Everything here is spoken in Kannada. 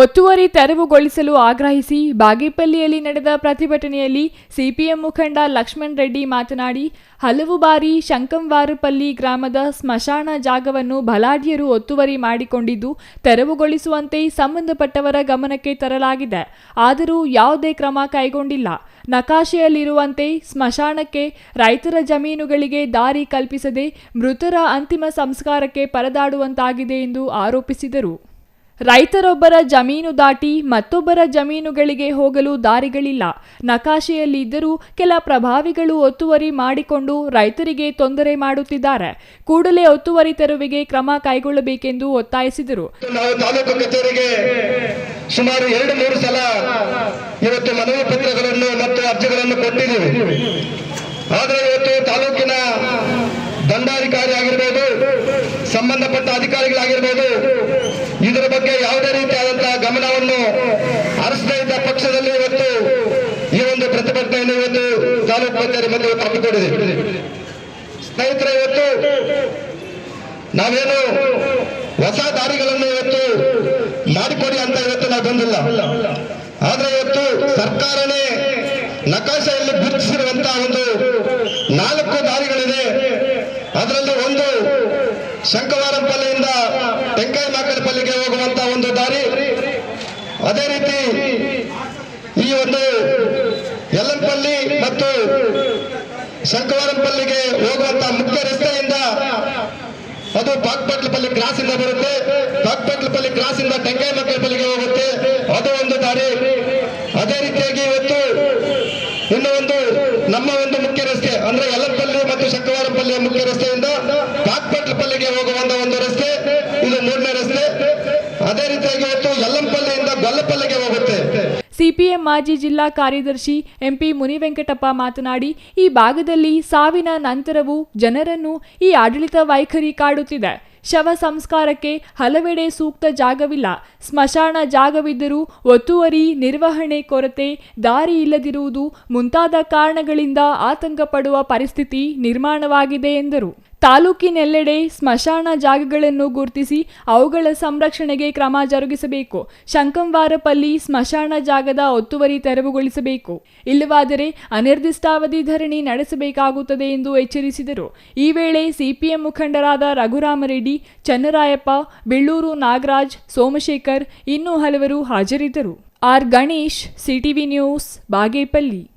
ಒತ್ತುವರಿ ತೆರವುಗೊಳಿಸಲು ಆಗ್ರಹಿಸಿ ಬಾಗೇಪಲ್ಲಿಯಲ್ಲಿ ನಡೆದ ಪ್ರತಿಭಟನೆಯಲ್ಲಿ ಸಿಪಿಎಂ ಮುಖಂಡ ಲಕ್ಷ್ಮಣ್ ರೆಡ್ಡಿ ಮಾತನಾಡಿ, ಹಲವು ಬಾರಿ ಶಂಕಂವಾರಪಲ್ಲಿ ಗ್ರಾಮದ ಸ್ಮಶಾನ ಜಾಗವನ್ನು ಬಲಾಢ್ಯರು ಒತ್ತುವರಿ ಮಾಡಿಕೊಂಡಿದ್ದು, ತೆರವುಗೊಳಿಸುವಂತೆ ಸಂಬಂಧಪಟ್ಟವರ ಗಮನಕ್ಕೆ ತರಲಾಗಿದೆ. ಆದರೂ ಯಾವುದೇ ಕ್ರಮ ಕೈಗೊಂಡಿಲ್ಲ. ನಕಾಶೆಯಲ್ಲಿರುವಂತೆ ಸ್ಮಶಾನಕ್ಕೆ ರೈತರ ಜಮೀನುಗಳಿಗೆ ದಾರಿ ಕಲ್ಪಿಸದೆ ಮೃತರ ಅಂತಿಮ ಸಂಸ್ಕಾರಕ್ಕೆ ಪರದಾಡುವಂತಾಗಿದೆ ಎಂದು ಆರೋಪಿಸಿದರು. ರೈತರೊಬ್ಬರ ಜಮೀನು ದಾಟಿ ಮತ್ತೊಬ್ಬರ ಜಮೀನುಗಳಿಗೆ ಹೋಗಲು ದಾರಿಗಳಿಲ್ಲ. ನಕಾಶೆಯಲ್ಲಿದ್ದರೂ ಕೆಲ ಪ್ರಭಾವಿಗಳು ಒತ್ತುವರಿ ಮಾಡಿಕೊಂಡು ರೈತರಿಗೆ ತೊಂದರೆ ಮಾಡುತ್ತಿದ್ದಾರೆ. ಕೂಡಲೇ ಒತ್ತುವರಿ ತೆರವಿಗೆ ಕ್ರಮ ಕೈಗೊಳ್ಳಬೇಕೆಂದು ಒತ್ತಾಯಿಸಿದರು. ತಾಲೂಕು ಕಚೇರಿಗೆ ಸುಮಾರು ಎರಡು ಮೂರು ಸಲ ಇವತ್ತು ಮನವಿ ಪತ್ರಗಳನ್ನು ಮತ್ತು ಅರ್ಜಿಗಳನ್ನು ಕೊಟ್ಟಿದ್ದೀವಿ. ಆದರೆ ಇವತ್ತು ತಾಲೂಕಿನ ದಂಡಾಧಿಕಾರಿ ಆಗಿರ್ಬೋದು, ಸಂಬಂಧಪಟ್ಟ ಅಧಿಕಾರಿಗಳಾಗಿರ್ಬೋದು ತಾಲೂಕು ಕಚೇರಿ ಮುಂದೆ ಇವತ್ತು ಸ್ನೇಹಿತರೆ, ಇವತ್ತು ನಾವೇನು ಹೊಸ ದಾರಿಗಳನ್ನು ಇವತ್ತು ಮಾಡಿಕೊಡಿ ಅಂತ ಇವತ್ತು ನಾವು ಬಂದಿಲ್ಲ. ಆದ್ರೆ ಇವತ್ತು ಸರ್ಕಾರನೇ ನಕಾಶೆಯಲ್ಲಿ ಗುರುತಿಸಿರುವಂತಹ ಒಂದು ನಾಲ್ಕು ದಾರಿಗಳಿದೆ. ಅದರಲ್ಲಿ ಒಂದು ಶಂಕವಾರಂಪಲ್ಲಿಯಿಂದ ಟೆಂಕಾಯಿ ಮಾಕಡಪಲ್ಲಿಗೆ ಹೋಗುವಂತ ಒಂದು ದಾರಿ. ಅದೇ ರೀತಿ ಈ ಒಂದು ಯಲ್ಲಂಪಲ್ಲಿ ಮತ್ತು ಶಂಕವಾರಂಪಲ್ಲಿಗೆ ಹೋಗುವಂತ ಮುಖ್ಯ ರಸ್ತೆಯಿಂದ ಅದು ಬಾಗ್ಪಟ್ಲಪಲ್ಲಿ ಕ್ರಾಸ್ ಇಂದ ಬರುತ್ತೆ. ಬಾಗ್ಪಟ್ಲಪಲ್ಲಿ ಕ್ರಾಸ್ ಇಂದ ಟೆಂಕಾಯಿ ಮಕ್ಕಳಪಲ್ಲಿಗೆ ಹೋಗುತ್ತೆ. ಅದು ಒಂದು ದಾರಿ. ಅದೇ ರೀತಿಯಾಗಿ ಇವತ್ತು ಇನ್ನೂ ಒಂದು ನಮ್ಮ ಒಂದು ಮುಖ್ಯ ರಸ್ತೆ ಅಂದ್ರೆ ಯಲ್ಲಂಪಲ್ಲಿ ಮತ್ತು ಶಂಕವಾರಪಲ್ಲಿಯ ಮುಖ್ಯ ರಸ್ತೆಯಿಂದ ಬಾಗ್ಪಟ್ಲಪಲ್ಲಿಗೆ ಹೋಗುವಂತ ಒಂದು ರಸ್ತೆ ಇದು ಮೂರನೇ ರಸ್ತೆ ಅದೇ ರೀತಿಯಾಗಿ ಇವತ್ತು ಯಲ್ಲಂಪಲ್ಲಿಯಿಂದ ಗೊಲ್ಲಪಲ್ಲಿಗೆ ಹೋಗುತ್ತೆ ಸಿಪಿಎಂ ಮಾಜಿ ಜಿಲ್ಲಾ ಕಾರ್ಯದರ್ಶಿ ಎಂಪಿ ಮುನಿವೆಂಕಟಪ್ಪ ಮಾತನಾಡಿ, ಈ ಭಾಗದಲ್ಲಿ ಸಾವಿನ ನಂತರವೂ ಜನರನ್ನು ಈ ಆಡಳಿತ ವೈಖರಿ ಕಾಡುತ್ತಿದೆ. ಶವ ಸಂಸ್ಕಾರಕ್ಕೆ ಹಲವೆಡೆ ಸೂಕ್ತ ಜಾಗವಿಲ್ಲ. ಸ್ಮಶಾನ ಜಾಗವಿದ್ದರೂ ಒತ್ತುವರಿ, ನಿರ್ವಹಣೆ ಕೊರತೆ, ದಾರಿ ಇಲ್ಲದಿರುವುದು ಮುಂತಾದ ಕಾರಣಗಳಿಂದ ಆತಂಕ ಪಡುವ ಪರಿಸ್ಥಿತಿ ನಿರ್ಮಾಣವಾಗಿದೆ ಎಂದರು. ತಾಲೂಕಿನೆಲ್ಲೆಡೆ ಸ್ಮಶಾನ ಜಾಗಗಳನ್ನು ಗುರುತಿಸಿ ಅವುಗಳ ಸಂರಕ್ಷಣೆಗೆ ಕ್ರಮ ಜರುಗಿಸಬೇಕು. ಶಂಕಂವಾರಪಲ್ಲಿ ಸ್ಮಶಾನ ಜಾಗದ ಒತ್ತುವರಿ ತೆರವುಗೊಳಿಸಬೇಕು. ಇಲ್ಲವಾದರೆ ಅನಿರ್ದಿಷ್ಟಾವಧಿ ಧರಣಿ ನಡೆಸಬೇಕಾಗುತ್ತದೆ ಎಂದು ಎಚ್ಚರಿಸಿದರು. ಈ ವೇಳೆ ಸಿಪಿಎಂ ಮುಖಂಡರಾದ ರಘುರಾಮರೆಡ್ಡಿ, ಚನ್ನರಾಯಪ್ಪ, ಬೆಳ್ಳೂರು ನಾಗರಾಜ್, ಸೋಮಶೇಖರ್ ಇನ್ನೂ ಹಲವರು ಹಾಜರಿದ್ದರು. R Ganesh, CTV news, Bagepalli.